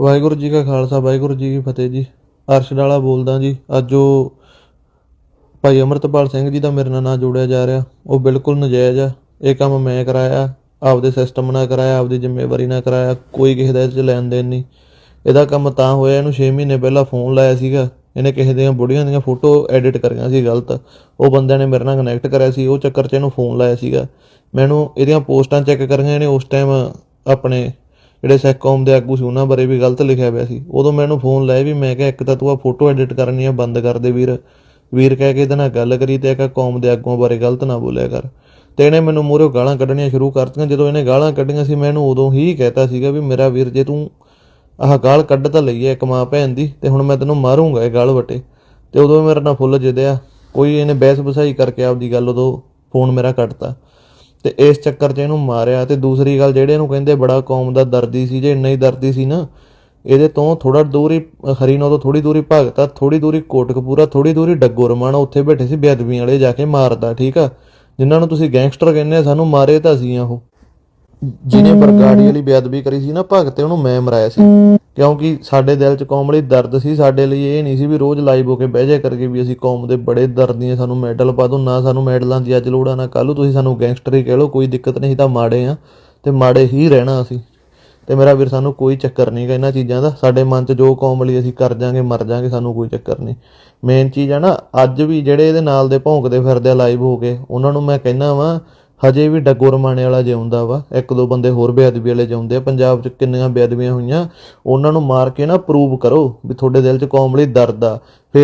ਵਾਹਿਗੁਰੂ ਜੀ ਕਾ ਖਾਲਸਾ, ਵਾਹਿਗੁਰੂ ਜੀ ਕੀ ਫਤਿਹ ਜੀ। ਅਰਸ਼ਦ ਵਾਲਾ ਬੋਲਦਾ ਜੀ, ਅੱਜ ਉਹ ਭਾਈ ਅਮਰਤਪਾਲ ਸਿੰਘ ਜੀ ਦਾ ਮੇਰੇ ਨਾਲ ਨਾਂ ਜੋੜਿਆ ਜਾ ਰਿਹਾ। ਉਹ ਬਿਲਕੁਲ ਨਜਾਇਜ਼ ਆ। ਇਹ ਕੰਮ ਮੈਂ ਕਰਾਇਆ, ਆਪਦੇ ਸਿਸਟਮ ਨਾਲ ਕਰਾਇਆ, ਆਪਦੀ ਜ਼ਿੰਮੇਵਾਰੀ ਨਾਲ ਕਰਾਇਆ, ਕੋਈ ਕਿਸੇ ਦਾ ਇਹ 'ਚ ਲੈਣ ਦੇਣ ਨਹੀਂ। ਇਹਦਾ ਕੰਮ ਤਾਂ ਹੋਇਆ, ਇਹਨੂੰ 6 ਮਹੀਨੇ ਪਹਿਲਾਂ ਫੋਨ ਲਾਇਆ ਸੀਗਾ। ਇਹਨੇ ਕਿਸੇ ਦੀਆਂ ਬੁੜੀਆਂ ਦੀਆਂ ਫੋਟੋ ਐਡਿਟ ਕਰੀਆਂ ਸੀ ਗਲਤ। ਉਹ ਬੰਦਿਆਂ ਨੇ ਮੇਰੇ ਨਾਲ ਕਨੈਕਟ ਕਰਿਆ ਸੀ, ਉਹ ਚੱਕਰ 'ਚ ਇਹਨੂੰ ਫੋਨ ਲਾਇਆ ਸੀਗਾ। ਮੈਨੂੰ ਇਹਦੀਆਂ ਪੋਸਟਾਂ ਚੈੱਕ ਕਰੀਆਂ ਇਹਨੇ ਉਸ ਟਾਈਮ ਆਪਣੇ ਜਿਹੜੇ ਸਿੱਖ ਕੌਮ ਦੇ ਆਗੂ ਸੀ, ਉਹਨਾਂ ਬਾਰੇ ਵੀ ਗਲਤ ਲਿਖਿਆ ਹੋਇਆ ਸੀ। ਉਦੋਂ ਮੈਨੂੰ ਫੋਨ ਲਾਇਆ ਵੀ ਮੈਂ ਕਿਹਾ ਇੱਕ ਤਾਂ ਤੂੰ ਆ ਫੋਟੋ ਐਡਿਟ ਕਰਨੀ ਆ, ਬੰਦ ਕਰ ਦੇ ਵੀਰ। ਵੀਰ ਕਹਿ ਕੇ ਇਹਦੇ ਨਾਲ ਗੱਲ ਕਰੀ ਤੇ ਇੱਕ ਕੌਮ ਦੇ ਆਗੂਆਂ ਬਾਰੇ ਗਲਤ ਨਾ ਬੋਲਿਆ ਕਰ। ਤੇ ਇਹਨੇ ਮੈਨੂੰ ਮੂਹਰੇ ਗਾਲਾਂ ਕੱਢਣੀਆਂ ਸ਼ੁਰੂ ਕਰਤੀਆਂ। ਜਦੋਂ ਇਹਨੇ ਗਾਲਾਂ ਕੱਢੀਆਂ ਸੀ ਮੈਨੂੰ ਉਦੋਂ ਹੀ ਕਹਿਤਾ ਸੀਗਾ ਵੀ ਮੇਰਾ ਵੀਰ ਜੇ ਤੂੰ ਆਹ ਗਾਲ ਕੱਢ ਤਾਂ ਲਈਏ ਇੱਕ ਮਾਂ ਭੈਣ ਦੀ, ਤੇ ਹੁਣ ਮੈਂ ਤੈਨੂੰ ਮਾਰੂੰਗਾ ਇਹ ਗਾਲ ਵਟੇ। ਤੇ ਉਦੋਂ ਮੇਰਾ ਨਾ ਫੁੱਲ ਜਿੱਦਿਆ। ਕੋਈ ਇਹਨੇ ਬਹਿਸ ਬਸਾਈ ਕਰਕੇ ਆਪਦੀ ਗੱਲ ਉਦੋਂ ਫੋਨ ਮੇਰਾ ਕੱਟਤਾ। ਤੇ ਇਸ ਚੱਕਰ 'ਚ ਇਹਨੂੰ ਮਾਰਿਆ ਤੇ ਦੂਸਰੀ ਗੱਲ ਜਿਹੜੇ ਇਹਨੂੰ ਕਹਿੰਦੇ ਬੜਾ ਕੌਮ ਦਾ ਦਰਦੀ ਸੀ ਜੇ ਇੰਨਾ ਹੀ ਦਰਦੀ ਸੀ ਨਾ, ਇਹਦੇ ਤੋਂ ਥੋੜਾ ਦੂਰ ਹੀ ਹਰੀਨੋ ਤੋਂ ਥੋੜੀ ਦੂਰੀ ਭਗਤਾ ਥੋੜੀ ਦੂਰੀ ਕੋਟਕਪੂਰਾ ਥੋੜੀ ਦੂਰੀ ਡੱਗੋ ਰਮਾਣਾ ਉੱਥੇ ਬੈਠੇ ਸੀ ਬੇਅਦਬੀਆਂ ਵਾਲੇ ਜਾ ਕੇ ਮਾਰਦਾ, ਠੀਕ ਆ? ਜਿਨ੍ਹਾਂ ਨੂੰ ਤੁਸੀਂ ਗੈਂਗਸਟਰ ਕਹਿੰਦੇ ਆ, ਸਾਨੂੰ ਮਾਰੇ ਤਾਂ ਸੀ ਉਹ। ਜਿਹਨੇ ਬਰਗਾੜੀ ਵਾਲੀ ਬੇਅਦਬੀ ਕਰੀ ਸੀ ਨਾ ਭਗਤੇ ਉਹਨੂੰ ਮੈਂ ਮਰਾਇਆ ਸੀ। ਕਿਉਂਕਿ ਸਾਡੇ ਦਿਲ 'ਚ ਕੌਮ ਲਈ ਦਰਦ ਸੀ ਸਾਡੇ ਲਈ ਇਹ ਨਹੀਂ ਸੀ ਵੀ ਰੋਜ਼ ਲਾਈਵ ਹੋ ਕੇ ਬਹਿ ਜਾ ਕਰਕੇ ਵੀ ਅਸੀਂ ਕੌਮ ਦੇ ਬੜੇ ਦਰਦੀ ਆ ਸਾਨੂੰ ਮੈਡਲ ਪਾ ਦਿਓ ਨਾ ਸਾਨੂੰ ਮੈਡਲਾਂ ਦੀ ਅੱਜ ਲੋੜ ਆ ਨਾ ਕੱਲ੍ਹ ਨੂੰ ਤੁਸੀਂ ਸਾਨੂੰ ਗੈਂਗਸਟਰ ਹੀ ਕਹਿ ਲਓ ਕੋਈ ਦਿੱਕਤ ਨਹੀਂ ਤਾਂ ਮਾੜੇ ਆ ਤੇ ਮਾੜੇ ਹੀ ਰਹਿਣਾ ਅਸੀਂ। ਤੇ ਮੇਰਾ ਵੀਰ ਸਾਨੂੰ ਕੋਈ ਚੱਕਰ ਨਹੀਂਗਾ ਇਹਨਾਂ ਚੀਜ਼ਾਂ ਦਾ ਸਾਡੇ ਮਨ 'ਚ ਜੋ ਕੌਮ ਲਈ ਅਸੀਂ ਕਰ ਜਾਾਂਗੇ ਮਰ ਜਾਾਂਗੇ ਸਾਨੂੰ ਕੋਈ ਚੱਕਰ ਨਹੀਂ। ਮੇਨ ਚੀਜ਼ ਆ ਨਾ ਅੱਜ ਵੀ ਜਿਹੜੇ ਇਹਦੇ ਨਾਲ ਦੇ ਭੌਂਕਦੇ ਫਿਰਦੇ ਆ ਲਾਈਵ ਹੋ ਕੇ ਉਹਨਾਂ ਨੂੰ ਮੈਂ ਕਹਿੰਦਾ ਵਾਂ ਹਜੇ ਵੀ ਡੱਗੋ ਰਮਾਣੇ ਵਾਲਾ ਜਿਉਂਦਾ ਵਾ। ਇੱਕ ਦੋ ਬੰਦੇ ਹੋਰ ਬੇਅਦਬੀ ਵਾਲੇ ਜਿਉਂਦੇ ਆ। ਪੰਜਾਬ 'ਚ ਕਿੰਨੀਆਂ ਬੇਅਦਬੀਆਂ ਹੋਈਆਂ। ਉਹਨਾਂ ਨੂੰ ਮਾਰ ਕੇ ਨਾ ਪ੍ਰੂਵ ਕਰੋ ਵੀ ਤੁਹਾਡੇ ਦਿਲ 'ਚ ਕੌਮ ਲਈ ਦਰਦ ਆ। ਫਿਰ